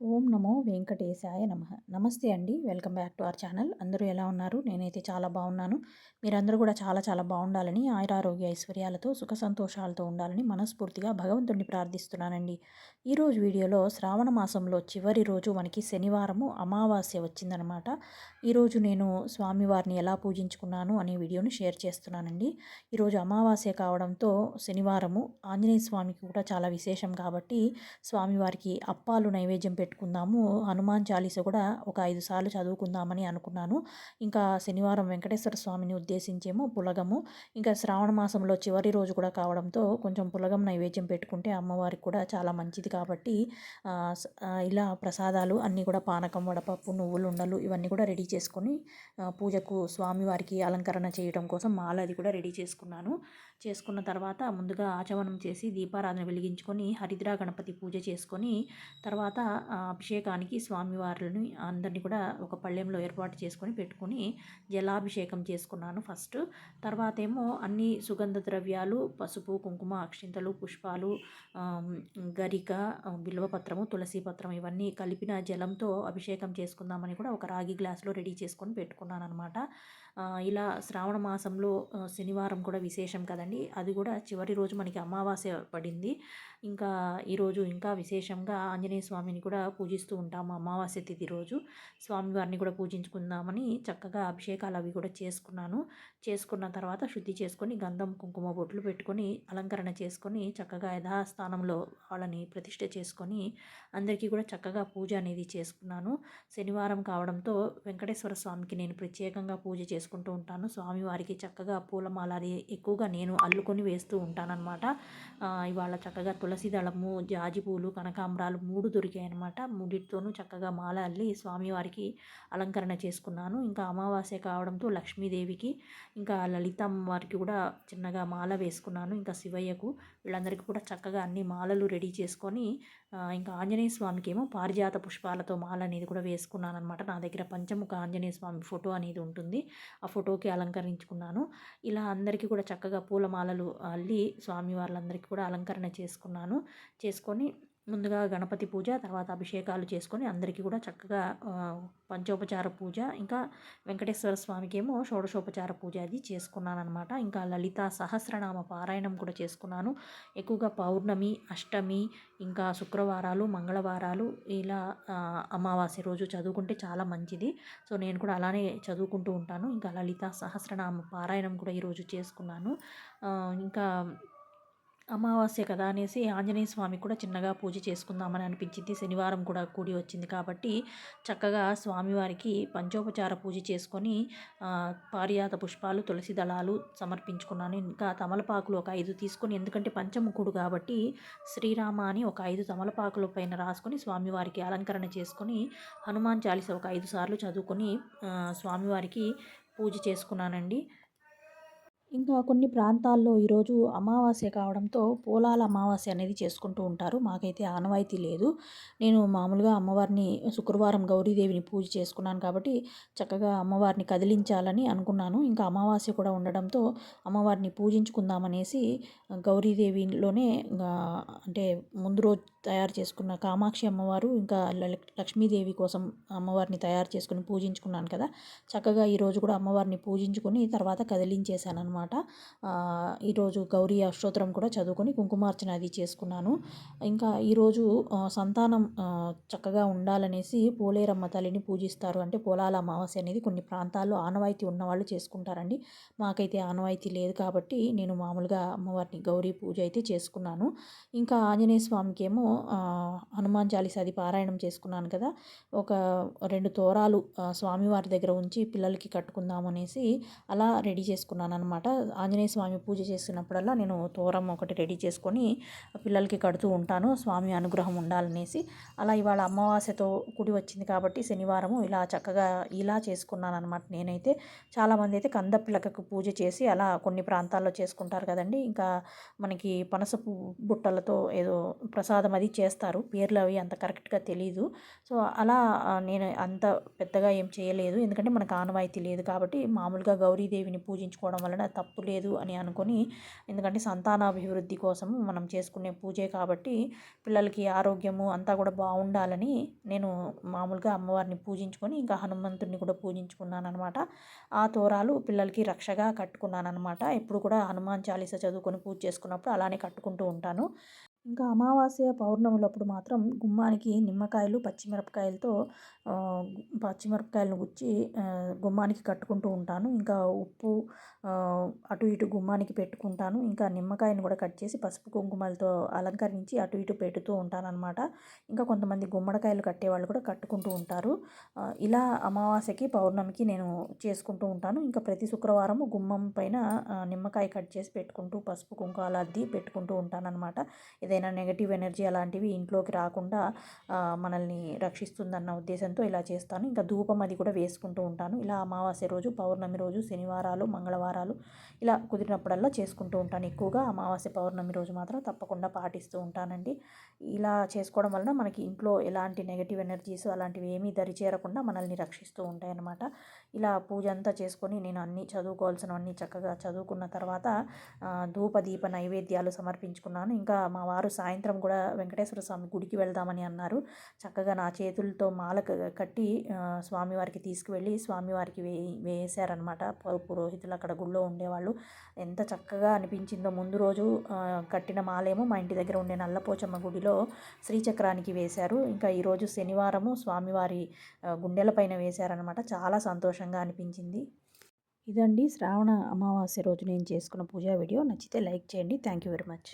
ఓం నమో వెంకటేశాయ నమ. నమస్తే అండి. Welcome back to our channel. అందరూ ఎలా ఉన్నారు? నేనైతే చాలా బాగున్నాను. మీరందరూ కూడా చాలా చాలా బాగుండాలని ఆయురారోగ్య ఐశ్వర్యాలతో సుఖ సంతోషాలతో ఉండాలని మనస్ఫూర్తిగా భగవంతుడిని ప్రార్థిస్తున్నానండి. ఈరోజు వీడియోలో శ్రావణ మాసంలో చివరి రోజు మనకి శనివారము అమావాస్య వచ్చిందనమాట. ఈరోజు నేను స్వామివారిని ఎలా పూజించుకున్నాను అనే వీడియోని షేర్ చేస్తున్నానండి. ఈరోజు అమావాస్య కావడంతో శనివారము ఆంజనేయ స్వామికి కూడా చాలా విశేషం కాబట్టి స్వామివారికి అప్పాలు నైవేద్యం పెట్టుకుందాము. హనుమాన్ చాలీస కూడా ఒక ఐదు సార్లు చదువుకుందామని అనుకున్నాను. ఇంకా శనివారం వెంకటేశ్వర స్వామిని ఉద్దేశించేమో పులగము. ఇంకా శ్రావణ మాసంలో చివరి రోజు కూడా కావడంతో కొంచెం పులగం నైవేద్యం పెట్టుకుంటే అమ్మవారికి కూడా చాలా మంచిది కాబట్టి ఇలా ప్రసాదాలు అన్నీ కూడా పానకం వడపప్పు నువ్వులు ఉండలు ఇవన్నీ కూడా రెడీ చేసుకొని పూజకు స్వామివారికి అలంకరణ చేయడం కోసం మాల అది కూడా రెడీ చేసుకున్నాను. చేసుకున్న తర్వాత ముందుగా ఆచమనం చేసి దీపారాధన వెలిగించుకొని హరిద్రా గణపతి పూజ చేసుకొని తర్వాత అభిషేకానికి స్వామివార్లని అందరినీ కూడా ఒక పళ్ళెంలో ఏర్పాటు చేసుకొని పెట్టుకొని జలాభిషేకం చేసుకున్నాను ఫస్ట్. తర్వాత ఏమో అన్ని సుగంధ ద్రవ్యాలు పసుపు కుంకుమ అక్షింతలు పుష్పాలు గరిక బిల్వపత్రము తులసి పత్రం ఇవన్నీ కలిపిన జలంతో అభిషేకం చేసుకుందామని కూడా ఒక రాగి గ్లాసులో రెడీ చేసుకొని పెట్టుకున్నాను అనమాట ఇలా శ్రావణ మాసంలో శనివారం కూడా విశేషం కదండి. అది కూడా చివరి రోజు మనకి అమావాస్య పడింది. ఇంకా ఈరోజు ఇంకా విశేషంగా ఆంజనేయ స్వామిని కూడా పూజిస్తూ ఉంటాము అమావాస్య తిథి రోజు. స్వామివారిని కూడా పూజించుకుందామని చక్కగా అభిషేకాలు అవి కూడా చేసుకున్నాను. చేసుకున్న తర్వాత శుద్ధి చేసుకొని గంధం కుంకుమ బొట్లు పెట్టుకొని అలంకరణ చేసుకొని చక్కగా యథాస్థానంలో వాళ్ళని ప్రతిష్ట చేసుకొని అందరికీ కూడా చక్కగా పూజ అనేది చేసుకున్నాను. శనివారం కావడంతో వెంకటేశ్వర స్వామికి నేను ప్రత్యేకంగా పూజ చేసుకున్నాను. చేసుకుంటూ ఉంటాను. స్వామివారికి చక్కగా పూలమాల అది ఎక్కువగా నేను అల్లుకొని వేస్తూ ఉంటానన్నమాట. ఇవాళ చక్కగా తులసి దళము జాజి పూలు కనకాంబరాలు మూడు దొరికాయి అనమాట మూడిటితోనూ చక్కగా మాల అల్లి స్వామివారికి అలంకరణ చేసుకున్నాను. ఇంకా అమావాస్య కావడంతో లక్ష్మీదేవికి ఇంకా లలితమ్మ వారికి కూడా చిన్నగా మాల వేసుకున్నాను. ఇంకా శివయ్యకు వీళ్ళందరికీ కూడా చక్కగా అన్ని మాలలు రెడీ చేసుకొని ఇంకా ఆంజనేయ స్వామికి ఏమో పారిజాత పుష్పాలతో మాల అనేది కూడా వేసుకున్నాను అనమాట నా దగ్గర పంచముఖ ఆంజనేయ స్వామి ఫోటో అనేది ఉంటుంది. ఆ ఫోటోకి అలంకరించుకున్నాను. ఇలా అందరికీ కూడా చక్కగా పూలమాలలు అల్లి స్వామి వాళ్ళందరికీ కూడా అలంకరణ చేసుకున్నాను. చేసుకొని ముందుగా గణపతి పూజ తర్వాత అభిషేకాలు చేసుకొని అందరికీ కూడా చక్కగా పంచోపచార పూజ ఇంకా వెంకటేశ్వర స్వామికి ఏమో షోడశోపచార పూజ అది చేసుకున్నాను అనమాట ఇంకా లలిత సహస్రనామ పారాయణం కూడా చేసుకున్నాను. ఎక్కువగా పౌర్ణమి అష్టమి ఇంకా శుక్రవారాలు మంగళవారాలు ఇలా అమావాస్య రోజు చదువుకుంటే చాలా మంచిది. సో నేను కూడా అలానే చదువుకుంటూ ఉంటాను. ఇంకా లలిత సహస్రనామ పారాయణం కూడా ఈరోజు చేసుకున్నాను. ఇంకా అమావాస్య కదా అనేసి ఆంజనేయ స్వామి కూడా చిన్నగా పూజ చేసుకుందామని అనిపించింది. శనివారం కూడా కూడి వచ్చింది కాబట్టి చక్కగా స్వామివారికి పంచోపచార పూజ చేసుకొని పారియాత పుష్పాలు తులసి దళాలు సమర్పించుకున్నాను. ఇంకా తమలపాకులు ఒక ఐదు తీసుకొని ఎందుకంటే పంచముఖుడు కాబట్టి శ్రీరామ అని ఒక ఐదు తమలపాకుల పైన రాసుకొని స్వామివారికి అలంకరణ చేసుకొని హనుమాన్ చాలీస ఒక ఐదు సార్లు చదువుకొని స్వామివారికి పూజ చేసుకున్నానండి. ఇంకా కొన్ని ప్రాంతాల్లో ఈరోజు అమావాస్య కావడంతో పూలాల అమావాస్య అనేది చేసుకుంటూ ఉంటారు. మాకైతే ఆనవాయితీ లేదు. నేను మామూలుగా అమ్మవారిని శుక్రవారం గౌరీదేవిని పూజ చేసుకున్నాను కాబట్టి చక్కగా అమ్మవారిని కదిలించాలని అనుకున్నాను. ఇంకా అమావాస్య కూడా ఉండడంతో అమ్మవారిని పూజించుకుందామనేసి గౌరీదేవిలోనే అంటే ముందు రోజు తయారు చేసుకున్న కామాక్షి అమ్మవారు ఇంకా లక్ష్మీదేవి కోసం అమ్మవారిని తయారు చేసుకుని పూజించుకున్నాను కదా. చక్కగా ఈరోజు కూడా అమ్మవారిని పూజించుకొని తర్వాత కదిలించేశాను అనమాట ఈరోజు గౌరీ అష్టోత్తరం కూడా చదువుకొని కుంకుమార్చన అది చేసుకున్నాను. ఇంకా ఈరోజు సంతానం చక్కగా ఉండాలనేసి పోలేరమ్మ తల్లిని పూజిస్తారు. అంటే పోలాల అమావాస్య అనేది కొన్ని ప్రాంతాల్లో ఆనవాయితీ ఉన్నవాళ్ళు చేసుకుంటారండి. మాకైతే ఆనవాయితీ లేదు కాబట్టి నేను మామూలుగా అమ్మవారిని గౌరీ పూజ అయితే చేసుకున్నాను. ఇంకా ఆంజనేయ స్వామికి ఏమో హనుమాన్ చాలీస అది పారాయణం చేసుకున్నాను కదా. ఒక రెండు తోరాలు స్వామివారి దగ్గర ఉంచి పిల్లలకి కట్టుకుందాం అనేసి అలా రెడీ చేసుకున్నాను అనమాట ఆంజనేయ స్వామి పూజ చేసినప్పుడల్లా నేను తోరం ఒకటి రెడీ చేసుకొని పిల్లలకి కడుతూ ఉంటాను. స్వామి అనుగ్రహం ఉండాలనేసి అలా ఇవాళ అమావాస్యతో కూడి వచ్చింది కాబట్టి శనివారము ఇలా చక్కగా ఇలా చేసుకున్నాను అనమాట నేనైతే చాలామంది అయితే కంద పిల్లకకు పూజ చేసి అలా కొన్ని ప్రాంతాల్లో చేసుకుంటారు కదండి. ఇంకా మనకి పనసపు బుట్టలతో ఏదో ప్రసాదం అది చేస్తారు. పేర్లు అవి అంత కరెక్ట్గా తెలీదు. సో అలా నేను అంత పెద్దగా ఏం చేయలేదు. ఎందుకంటే మనకు ఆనవాయితీ లేదు కాబట్టి మామూలుగా గౌరీదేవిని పూజించుకోవడం వలన తప్పు లేదు అని అనుకొని ఎందుకంటే సంతానాభివృద్ధి కోసము మనం చేసుకునే పూజే కాబట్టి పిల్లలకి ఆరోగ్యము అంతా కూడా బాగుండాలని నేను మామూలుగా అమ్మవారిని పూజించుకొని ఇంకా హనుమంతుడిని కూడా పూజించుకున్నాను అనమాట ఆ తోరాలు పిల్లలకి రక్షగా కట్టుకున్నాను అనమాట ఎప్పుడు కూడా హనుమాన్ చాలీస చదువుకొని పూజ చేసుకున్నప్పుడు అలానే కట్టుకుంటూ ఉంటాను. ఇంకా అమావాస్య పౌర్ణములప్పుడు మాత్రం గుమ్మానికి నిమ్మకాయలు పచ్చిమిరపకాయలతో పచ్చిమిరపకాయలను గుచ్చి గుమ్మానికి కట్టుకుంటూ ఉంటాను. ఇంకా ఉప్పు అటు ఇటు గుమ్మానికి పెట్టుకుంటాను. ఇంకా నిమ్మకాయను కూడా కట్ చేసి పసుపు కుంకుమలతో అలంకరించి అటు ఇటు పెడుతూ ఉంటానన్నమాట. ఇంకా కొంతమంది గుమ్మడికాయలు కట్టేవాళ్ళు కూడా కట్టుకుంటూ ఉంటారు. ఇలా అమావాస్యకి పౌర్ణమికి నేను చేసుకుంటూ ఉంటాను. ఇంకా ప్రతి శుక్రవారం గుమ్మం పైన నిమ్మకాయ కట్ చేసి పెట్టుకుంటూ పసుపు కుంకాలు అద్ది పెట్టుకుంటూ ఉంటానన్నమాట. ఏదైనా నెగటివ్ ఎనర్జీ అలాంటివి ఇంట్లోకి రాకుండా మనల్ని రక్షిస్తుందన్న ఉద్దేశంతో ఇలా చేస్తాను. ఇంకా ధూపం అది కూడా వేసుకుంటూ ఉంటాను. ఇలా అమావాస్య రోజు పౌర్ణమి రోజు శనివారాలు మంగళవారాలు ఇలా కుదిరినప్పుడల్లా చేసుకుంటూ ఉంటాను. ఎక్కువగా అమావాస్య పౌర్ణమి రోజు మాత్రం తప్పకుండా పాటిస్తూ ఉంటానండి. ఇలా చేసుకోవడం వలన మనకి ఇంట్లో ఎలాంటి నెగటివ్ ఎనర్జీస్ అలాంటివి ఏమీ దరిచేరకుండా మనల్ని రక్షిస్తూ ఉంటాయన్నమాట. ఇలా పూజ అంతా చేసుకొని నేను అన్నీ చదువుకోవాల్సినవన్నీ చక్కగా చదువుకున్న తర్వాత ధూప దీప నైవేద్యాలు సమర్పించుకున్నాను. ఇంకా మా వారు సాయంత్రం కూడా వెంకటేశ్వర స్వామి గుడికి వెళ్దామని అన్నారు. చక్కగా నా చేతులతో మాల కట్టి స్వామివారికి తీసుకువెళ్ళి స్వామివారికి వే వేశారనమాట పురోహితులు అక్కడ గుళ్ళో ఉండేవాళ్ళు. ఎంత చక్కగా అనిపించిందో ముందు రోజు కట్టిన మాలేమో మా ఇంటి దగ్గర ఉండే నల్లపోచమ్మ గుడిలో శ్రీచక్రానికి వేశారు. ఇంకా ఈరోజు శనివారము స్వామివారి గుండెలపైన వేశారనమాట చాలా సంతోషంగా అనిపించింది. ఇదండి శ్రావణ అమావాస్య రోజు నేను చేసుకున్న పూజా వీడియో. నచ్చితే లైక్ చేయండి. Thank you very much.